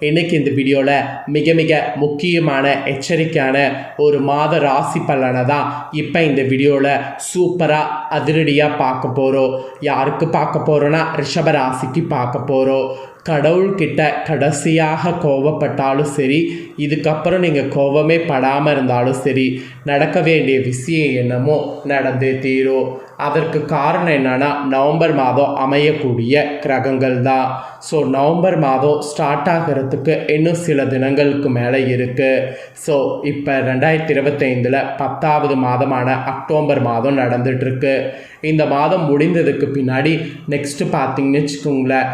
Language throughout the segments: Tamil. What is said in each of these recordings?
இன்னைக்கு இந்த வீடியோவில் மிக மிக முக்கியமான எச்சரிக்கையான ஒரு மாத ராசி பலனை தான் இப்போ இந்த வீடியோவில் சூப்பராக அதிரடியாக பார்க்க போகிறோம் யாருக்கு பார்க்க போகிறோன்னா ரிஷப ராசிக்கு பார்க்க போகிறோம் கடவுள்கிட்ட கடைசியாக கோவப்பட்டாலும் சரி இதுக்கப்புறம் நீங்கள் கோவமே படாமல் இருந்தாலும் சரி நடக்க வேண்டிய விஷயம் என்னமோ நடந்தே தீரும். அதற்கு காரணம் என்னென்னா நவம்பர் மாதம் அமையக்கூடிய கிரகங்கள் தான். ஸோ நவம்பர் மாதம் ஸ்டார்ட் ஆகிறதுக்கு இன்னும் சில தினங்களுக்கு மேலே இருக்குது ஸோ இப்போ ரெண்டாயிரத்தி இருபத்தைந்தில் பத்தாவது மாதமான அக்டோபர் மாதம் நடந்துகிட்ருக்கு இந்த மாதம் முடிந்ததுக்கு பின்னாடி நெக்ஸ்ட்டு பார்த்தீங்கன்னு வச்சுக்கோங்களேன்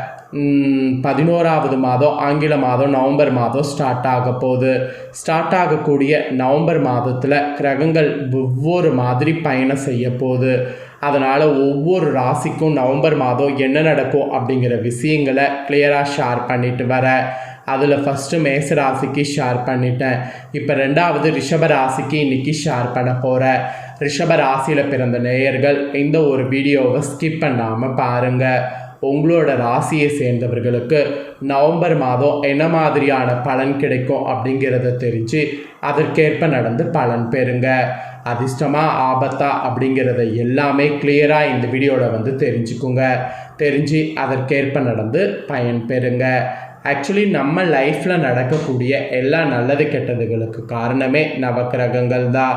பதினோராவது மாதம் ஆங்கில மாதம் நவம்பர் மாதம் ஸ்டார்ட் ஆக போகுது. ஸ்டார்ட் ஆகக்கூடிய நவம்பர் மாதத்தில் கிரகங்கள் ஒவ்வொரு மாதிரி பயணம் செய்ய போகுது. அதனால் ஒவ்வொரு ராசிக்கும் நவம்பர் மாதம் என்ன நடக்கும் அப்படிங்கிற விஷயங்களை கிளியராக ஷேர் பண்ணிட்டு வரேன் அதில் ஃபஸ்ட்டு மேச ராசிக்கு ஷேர் பண்ணிட்டேன். இப்போ ரெண்டாவது ரிஷப ராசிக்கு இன்றைக்கி ஷேர் பண்ண போகிறேன் ரிஷப ராசியில் பிறந்த நேயர்கள் இந்த ஒரு வீடியோவை ஸ்கிப் பண்ணாமல் பாருங்கள் உங்களோட ராசியை சேர்ந்தவர்களுக்கு நவம்பர் மாதம் என்ன மாதிரியான பலன் கிடைக்கும் அப்படிங்கிறத தெரிஞ்சு அதற்கேற்ப நடந்து பலன் பெறுங்க. அதிர்ஷ்டமா ஆபத்தா அப்படிங்கிறத எல்லாமே கிளியராக இந்த வீடியோவில் வந்து தெரிஞ்சுக்குங்க. தெரிஞ்சு அதற்கேற்ப நடந்து பயன் பெறுங்க. ஆக்சுவலி நம்ம லைஃப்பில் நடக்கக்கூடிய எல்லா நல்லது கெட்டதுகளுக்கு காரணமே நவக்கிரகங்கள் தான்.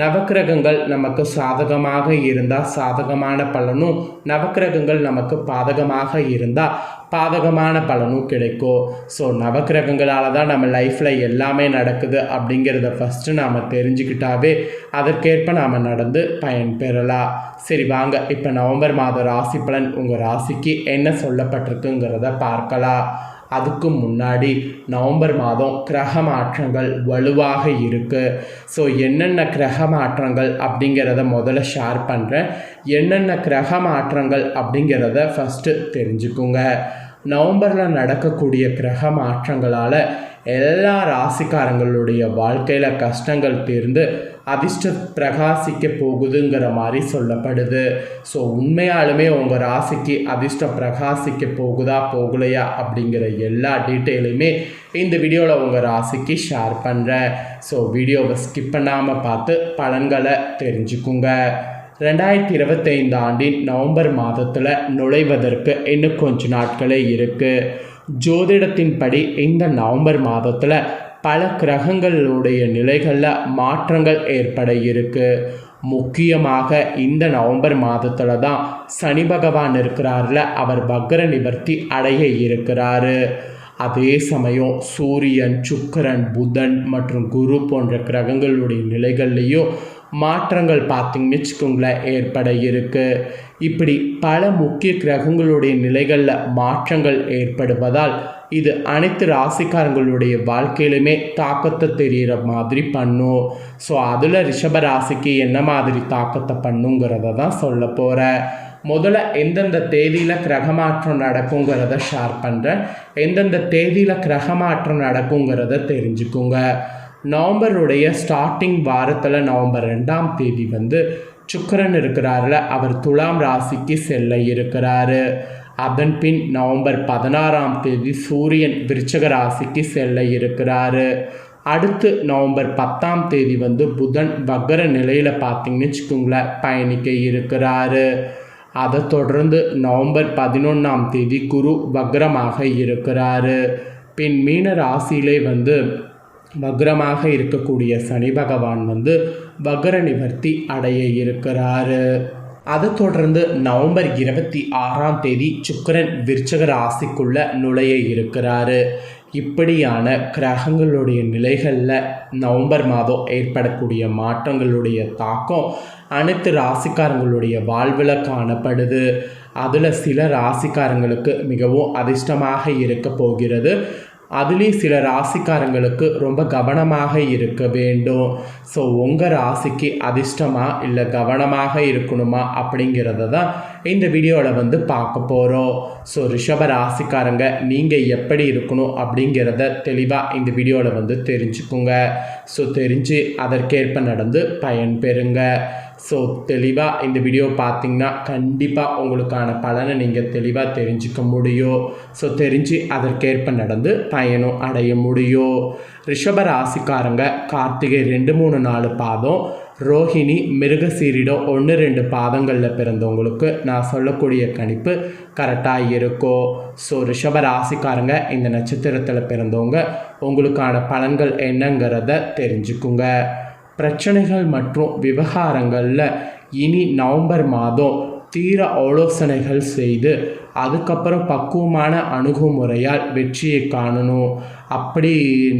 நவக்கிரகங்கள் நமக்கு சாதகமாக இருந்தால் சாதகமான பலனும் நவக்கிரகங்கள் நமக்கு பாதகமாக இருந்தால் பாதகமான பலனும் கிடைக்கும். ஸோ நவக்கிரகங்களால் தான் நம்ம லைஃப்பில் எல்லாமே நடக்குது அப்படிங்கிறத ஃபஸ்ட்டு நாம் தெரிஞ்சுக்கிட்டாவே அதற்கேற்ப நாம் நடந்து பயன் பெறலாம் சரி வாங்க. இப்போ நவம்பர் மாத ராசி பலன் உங்கள் ராசிக்கு என்ன சொல்லப்பட்டிருக்குங்கிறத பார்க்கலாம். அதுக்கு முன்னாடி நவம்பர் மாதம் கிரக மாற்றங்கள் வலுவாக இருக்குது ஸோ என்னென்ன கிரக மாற்றங்கள் அப்படிங்கிறத முதல்ல ஷேர் பண்ணுறேன் என்னென்ன கிரக மாற்றங்கள் அப்படிங்கிறத ஃபஸ்ட்டு தெரிஞ்சுக்குங்க. நவம்பரில் நடக்கக்கூடிய கிரக மாற்றங்களால் எல்லா ராசிக்காரங்களுடைய வாழ்க்கையில் கஷ்டங்கள் தீர்ந்து அதிர்ஷ்ட பிரகாசிக்க போகுதுங்கிற மாதிரி சொல்லப்படுது. ஸோ உண்மையாலுமே உங்கள் ராசிக்கு அதிர்ஷ்டம் பிரகாசிக்க போகுதா போகலையா அப்படிங்கிற எல்லா டீட்டெயிலுமே இந்த வீடியோவில் உங்கள் ராசிக்கு ஷேர் பண்ணுறேன் ஸோ வீடியோவை ஸ்கிப் பண்ணாமல் பார்த்து பலன்களை தெரிஞ்சுக்குங்க. ரெண்டாயிரத்தி இருபத்தைந்து ஆண்டின் நவம்பர் மாதத்தில் நுழைவதற்கு இன்னும் கொஞ்ச நாட்களே இருக்குது ஜோதிடத்தின்படி இந்த நவம்பர் மாதத்தில் பல கிரகங்களுடைய நிலைகளில் மாற்றங்கள் ஏற்பட இருக்கு. முக்கியமாக இந்த நவம்பர் மாதத்தில் தான் சனி பகவான் இருக்கிறார்ல அவர் பக்ர நிவர்த்தி அடைய இருக்கிறாரு. அதே சமயம் சூரியன் சுக்கரன் புதன் மற்றும் குரு போன்ற கிரகங்களுடைய நிலைகள்லேயும் மாற்றங்கள் பார்த்திங்கன்னு வச்சுக்கோங்களேன் ஏற்பட இருக்கு. இப்படி பல முக்கிய கிரகங்களுடைய நிலைகளில் மாற்றங்கள் ஏற்படுவதால் இது அனைத்து ராசிக்காரங்களுடைய வாழ்க்கையிலுமே தாக்கத்தை தெரிகிற மாதிரி பண்ணும். ஸோ அதில் ரிஷப ராசிக்கு என்ன மாதிரி தாக்கத்தை பண்ணுங்கிறத தான் சொல்ல போகிறேன் முதல்ல எந்தெந்த தேதியில் கிரக மாற்றம் நடக்குங்கிறத ஷேர் பண்ணுறேன் எந்தெந்த தேதியில் கிரக மாற்றம் நடக்குங்கிறத தெரிஞ்சுக்குங்க. நவம்பருடைய ஸ்டார்டிங் வாரத்தில் நவம்பர் ரெண்டாம் தேதி வந்து சுக்கரன் இருக்கிறாருல அவர் துலாம் ராசிக்கு செல்ல இருக்கிறாரு. அதன் பின் நவம்பர் பதினாறாம் தேதி சூரியன் விருச்சக ராசிக்கு செல்ல இருக்கிறாரு. அடுத்து நவம்பர் பத்தாம் தேதி வந்து புதன் வக்கர நிலையில் பார்த்தீங்கன்னு வச்சுக்கோங்களேன் பயணிக்க இருக்கிறாரு. அதை தொடர்ந்து நவம்பர் பதினொன்றாம் தேதி குரு வக்ரமாக இருக்கிறாரு. பின் மீன ராசியிலே வந்து வக்ரமாக இருக்கக்கூடிய சனி பகவான் வந்து வக்ர நிவர்த்தி அடைய இருக்கிறாரு. அதை தொடர்ந்து நவம்பர் இருபத்தி ஆறாம் தேதி சுக்கரன் விருச்சக ராசிக்குள்ள நுழைய இருக்கிறாரு. இப்படியான கிரகங்களுடைய நிலைகளில் நவம்பர் மாதம் ஏற்படக்கூடிய மாற்றங்களுடைய தாக்கம் அனைத்து ராசிக்காரங்களுடைய வாழ்வில் காணப்படுது. அதில் சில ராசிக்காரங்களுக்கு மிகவும் அதிர்ஷ்டமாக இருக்க போகிறது. அதுலேயும் சில ராசிக்காரங்களுக்கு ரொம்ப கவனமாக இருக்க வேண்டும். ஸோ உங்கள் ராசிக்கு அதிர்ஷ்டமாக இல்லை கவனமாக இருக்கணுமா அப்படிங்கிறத தான் இந்த வீடியோவில் வந்து பார்க்க போகிறோம் ஸோ ரிஷப ராசிக்காரங்க நீங்கள் எப்படி இருக்கணும் அப்படிங்கிறத தெளிவாக இந்த வீடியோவில் வந்து தெரிஞ்சுக்குங்க. ஸோ தெரிஞ்சு அதற்கேற்ப நடந்து பயன் பெறுங்க. ஸோ தெளிவாக இந்த வீடியோ பார்த்தீங்கன்னா கண்டிப்பாக உங்களுக்கான பலனை நீங்கள் தெளிவாக தெரிஞ்சுக்க முடியும். ஸோ தெரிஞ்சு அதற்கேற்ப நடந்து பயணம் அடைய முடியும். ரிஷப ராசிக்காரங்க கார்த்திகை ரெண்டு மூணு நாலு பாதம். ரோஹிணி மிருகசீரிடம் ஒன்று ரெண்டு பாதங்களில் பிறந்தவங்களுக்கு நான் சொல்லக்கூடிய கணிப்பு கரெக்டாக இருக்கும். ஸோ ரிஷப ராசிக்காரங்க இந்த நட்சத்திரத்தில் பிறந்தவங்க உங்களுக்கான பலன்கள் என்னங்கிறத தெரிஞ்சுக்குங்க. பிரச்சனைகள் மற்றும் விவகாரங்களில் இனி நவம்பர் மாதம் தீர ஆலோசனைகள் செய்து அதுக்கப்புறம் பக்குவமான அணுகுமுறையால் வெற்றியை காணணும். அப்படி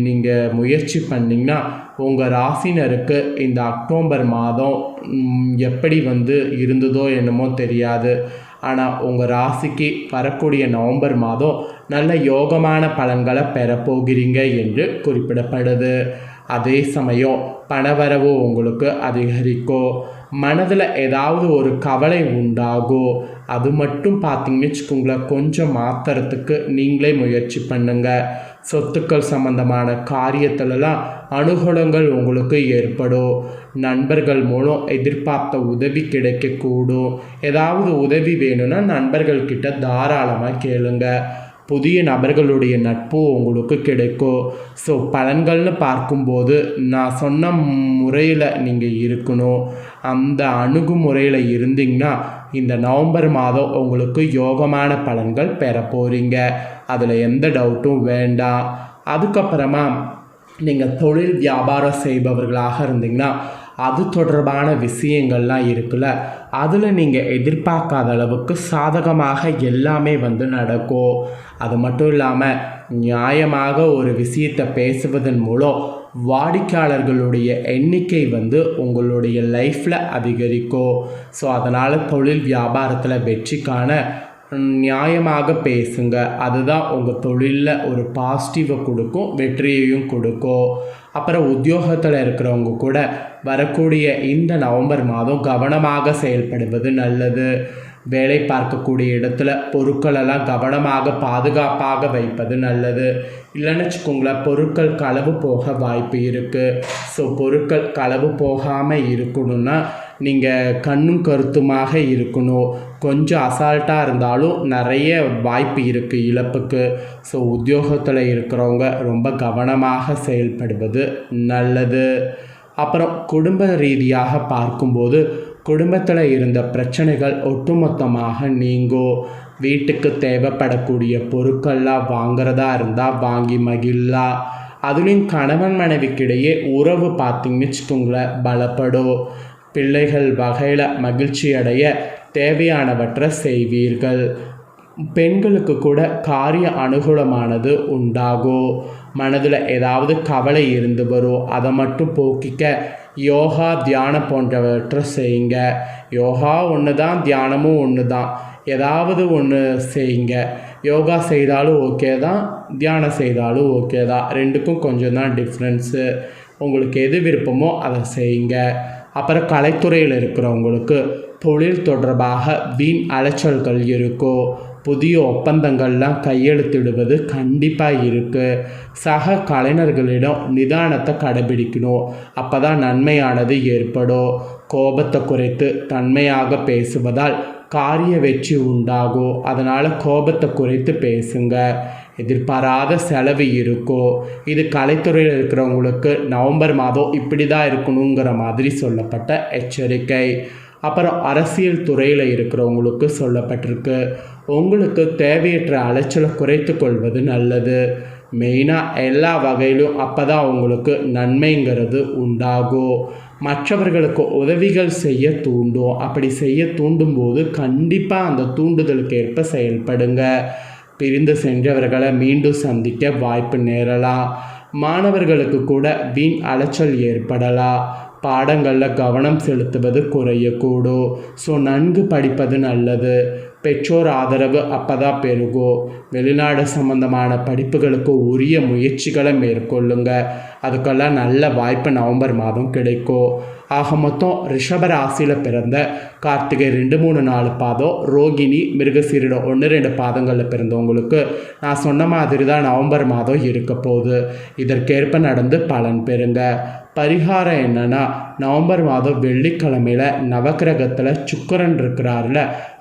நீங்கள் முயற்சி பண்ணிங்கன்னா உங்கள் ராசினருக்கு இந்த அக்டோபர் மாதம் எப்படி வந்து இருந்ததோ என்னமோ தெரியாது. ஆனால் உங்கள் ராசிக்கு வரக்கூடிய நவம்பர் மாதம் நல்ல யோகமான பலன்களை பெறப்போகிறீங்க என்று குறிப்பிடப்படுது. அதே சமயம் பணவரவு உங்களுக்கு அதிகரிக்கும் மனதில் ஏதாவது ஒரு கவலை உண்டாகும் அது மட்டும் பார்த்தீங்கன்னு வச்சுக்கோங்களேன் கொஞ்சம் மாற்றுறதுக்கு நீங்களே முயற்சி பண்ணுங்கள் சொத்துக்கள் சம்பந்தமான காரியத்திலலாம் அனுகூலங்கள் உங்களுக்கு ஏற்படும். நண்பர்கள் மூலம் எதிர்பார்த்த உதவி கிடைக்கக்கூடும். ஏதாவது உதவி வேணும்னா நண்பர்கள்கிட்ட தாராளமாக கேளுங்க. புதிய நபர்களுடைய நட்பு உங்களுக்கு கிடைக்கும். ஸோ பலன்கள்னு பார்க்கும்போது நான் சொன்ன முறையில் நீங்கள் இருக்கணும். அந்த அணுகுமுறையில் இருந்தீங்கன்னா இந்த நவம்பர் மாதம் உங்களுக்கு யோகமான பலன்கள் பெற போகிறீங்க அதில் எந்த டவுட்டும் வேண்டாம். அதுக்கப்புறமா நீங்கள் தொழில் வியாபாரம் செய்பவர்களாக இருந்தீங்கன்னா அது தொடர்பான விஷயங்கள்லாம் இருக்குல்ல அதில் நீங்கள் எதிர்பார்க்காத அளவுக்கு சாதகமாக எல்லாமே வந்து நடக்கும். அது மட்டும் இல்லாமல் நியாயமாக ஒரு விஷயத்தை பேசுவதன் மூலம் வாடிக்கையாளர்களுடைய எண்ணிக்கை வந்து உங்களுடைய லைஃப்பில் அதிகரிக்கும். ஸோ அதனால் தொழில் வியாபாரத்தில் வெற்றி காண நியாயமாக பேசுங்க. அதுதான் உங்கள் தொழிலில் ஒரு பாசிட்டிவை கொடுக்கும் வெற்றியையும் கொடுக்கும். அப்புறம் உத்தியோகத்தில் இருக்கிறவங்க கூட வரக்கூடிய இந்த நவம்பர் மாதம் கவனமாக செயல்படுவது நல்லது. வேலை பார்க்கக்கூடிய இடத்துல பொருட்களெல்லாம் கவனமாக பாதுகாப்பாக வைப்பது நல்லது. இல்லைன்னு வச்சுக்கோங்களேன் பொருட்கள் களவு போக வாய்ப்பு இருக்குது ஸோ பொருட்கள் களவு போகாமல் இருக்கணும்னா நீங்கள் கண்ணும் கருத்துமாக இருக்கணும். கொஞ்சம் அசால்ட்டாக இருந்தாலும் நிறைய வாய்ப்பு இருக்குது இழப்புக்கு. ஸோ உத்தியோகத்தில் இருக்கிறவங்க ரொம்ப கவனமாக செயல்படுவது நல்லது. அப்புறம் குடும்ப ரீதியாக பார்க்கும்போது குடும்பத்தில் இருந்த பிரச்சனைகள் ஒட்டுமொத்தமாக நீங்கும் வீட்டுக்கு தேவைப்படக்கூடிய பொருட்கள்லாம் வாங்குறதா இருந்தால் வாங்கி மகிழலாம் அதுலேயும் கணவன் மனைவிக்கிடையே உறவு பார்த்திங்கன்னு வச்சுக்கோங்களேன் பலப்படும் பிள்ளைகள் வகையில் மகிழ்ச்சி அடைய தேவையானவற்றை செய்வீர்கள். பெண்களுக்கு கூட காரிய அனுகூலமானது உண்டாகும் மனதில் ஏதாவது கவலை இருந்து வரும் அதை மட்டும் போக்கிக்க யோகா தியானம் போன்றவற்றை செய்யுங்க. யோகா ஒன்று தான் தியானமும் ஒன்று தான் ஏதாவது ஒன்று செய்யுங்க. யோகா செய்தாலும் ஓகே தான் தியானம் செய்தாலும் ஓகே தான். ரெண்டுக்கும் கொஞ்சம் தான் டிஃப்ரென்ஸு உங்களுக்கு எது விருப்பமோ அதை செய்யுங்க. அப்புறம் கலைத்துறையில் இருக்கிறவங்களுக்கு தொழில் தொடர்பாக வீண் அலைச்சல்கள் இருக்கும் புதிய ஒப்பந்தங்கள்லாம் கையெழுத்திடுவது கண்டிப்பாக இருக்குது சக கலைஞர்களிடம் நிதானத்தை கடைபிடிக்கணும். அப்போ தான் நன்மையானது ஏற்படும். கோபத்தை குறைத்து தன்மையாக பேசுவதால் காரிய வெற்றி உண்டாகும். அதனால் கோபத்தை குறைத்து பேசுங்க. எதிர்பாராத செலவு இருக்கும் இது கலைத்துறையில் இருக்கிறவங்களுக்கு நவம்பர் மாதம் இப்படி தான் இருக்கணுங்கிற மாதிரி சொல்லப்பட்ட எச்சரிக்கை. அப்புறம் அரசியல் துறையில் இருக்கிறவங்களுக்கு சொல்லப்பட்டிருக்கு. உங்களுக்கு தேவையற்ற அலைச்சலை குறைத்து கொள்வது நல்லது. மெயினாக எல்லா வகையிலும் அப்போ தான் உங்களுக்கு நன்மைங்கிறது உண்டாகும். மற்றவர்களுக்கு உதவிகள் செய்ய தூண்டும். அப்படி செய்ய தூண்டும்போது கண்டிப்பாக அந்த தூண்டுதலுக்கு ஏற்ப செயல்படுங்க. பிரிந்து சென்றவர்களை மீண்டும் சந்திக்க வாய்ப்பு நேரலாம். மாணவர்களுக்கு கூட வீண் அலைச்சல் ஏற்படலாம். பாடங்களில் கவனம் செலுத்துவது குறையக்கூடும் ஸோ நன்கு படிப்பது நல்லது. பெற்றோர் ஆதரவு அப்போ தான் பெருகும் வெளிநாடு சம்பந்தமான படிப்புகளுக்கு உரிய முயற்சிகளை மேற்கொள்ளுங்க. அதுக்கெல்லாம் நல்ல வாய்ப்பு நவம்பர் மாதம் கிடைக்கும் ஆக மொத்தம் ரிஷப ராசியில் பிறந்த கார்த்திகை ரெண்டு மூணு நாலு பாதம் ரோகிணி மிருகசீரிடம் ஒன்று ரெண்டு பாதங்களில் பிறந்தவங்களுக்கு நான் சொன்ன மாதிரி தான் நவம்பர் மாதம் இருக்க போகுது. இதற்கேற்ப நடந்து பலன் பெறுங்க. பரிகாரம் என்னன்னா நவம்பர் மாதம் வெள்ளிக்கிழமையில் நவக்கிரகத்தில் சுக்கரன் இருக்கிறார்ல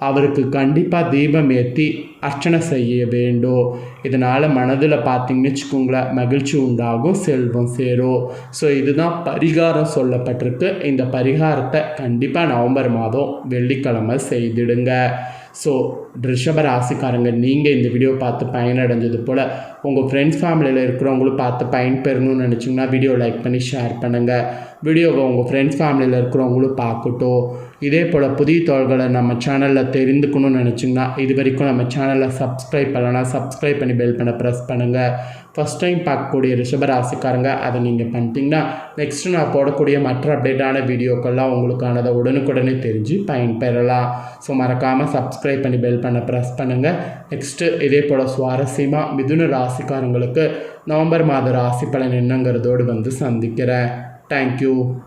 அவருக்கு கண்டிப்பாக தீபம் ஏற்றி அர்ச்சனை செய்ய வேண்டும். இதனால் மனதில் பார்த்தீங்கன்னு வச்சுக்கோங்களேன் மகிழ்ச்சி உண்டாகும் செல்வம் சேரும். ஸோ இதுதான் பரிகாரம் சொல்லப்பட்டிருக்கு. இந்த பரிகாரத்தை கண்டிப்பாக நவம்பர் மாதம் வெள்ளிக்கிழமை செய்திடுங்க. ஸோ ரிஷப ராசிக்காரங்க நீங்கள் இந்த வீடியோ பார்த்து பயனடைஞ்சது போல் உங்கள் ஃப்ரெண்ட்ஸ் ஃபேமிலியில் இருக்கிறவங்களும் பார்த்து பயன்பெறணும்னு நினச்சிங்கன்னா வீடியோ லைக் பண்ணி ஷேர் பண்ணுங்கள் வீடியோவை உங்கள் ஃப்ரெண்ட்ஸ் ஃபேமிலியில் இருக்கிறவங்களும் பார்க்கட்டும். இதே போல் புதிய தோள்களை நம்ம சேனலில் தெரிந்துக்கணும்னு நினச்சிங்கன்னா இது வரைக்கும் நம்ம சேனலை சப்ஸ்கிரைப் பண்ணலன்னா சப்ஸ்கிரைப் பண்ணி பெல் பண்ண ப்ரெஸ் பண்ணுங்கள் ஃபஸ்ட் டைம் பார்க்கக்கூடிய ரிஷபராசிக்காரங்க அதை நீங்கள் பண்ணிட்டீங்கன்னா நெக்ஸ்ட்டு நான் போடக்கூடிய மற்ற அப்டேட்டான வீடியோக்கள்லாம் உங்களுக்கானதை உடனுக்குடனே தெரிஞ்சு பயன்பெறலாம். ஸோ மறக்காமல் சப்ஸ்கிரைப் பண்ணி பெல் பண்ண ப்ரெஸ் பண்ணுங்கள் நெக்ஸ்ட்டு இதே போல் சுவாரஸ்யமாக மிதுன ராசிக்காரங்களுக்கு நவம்பர் மாத ராசி பலன் என்னங்கிறதோடு வந்து சந்திக்கிறேன். Thank you.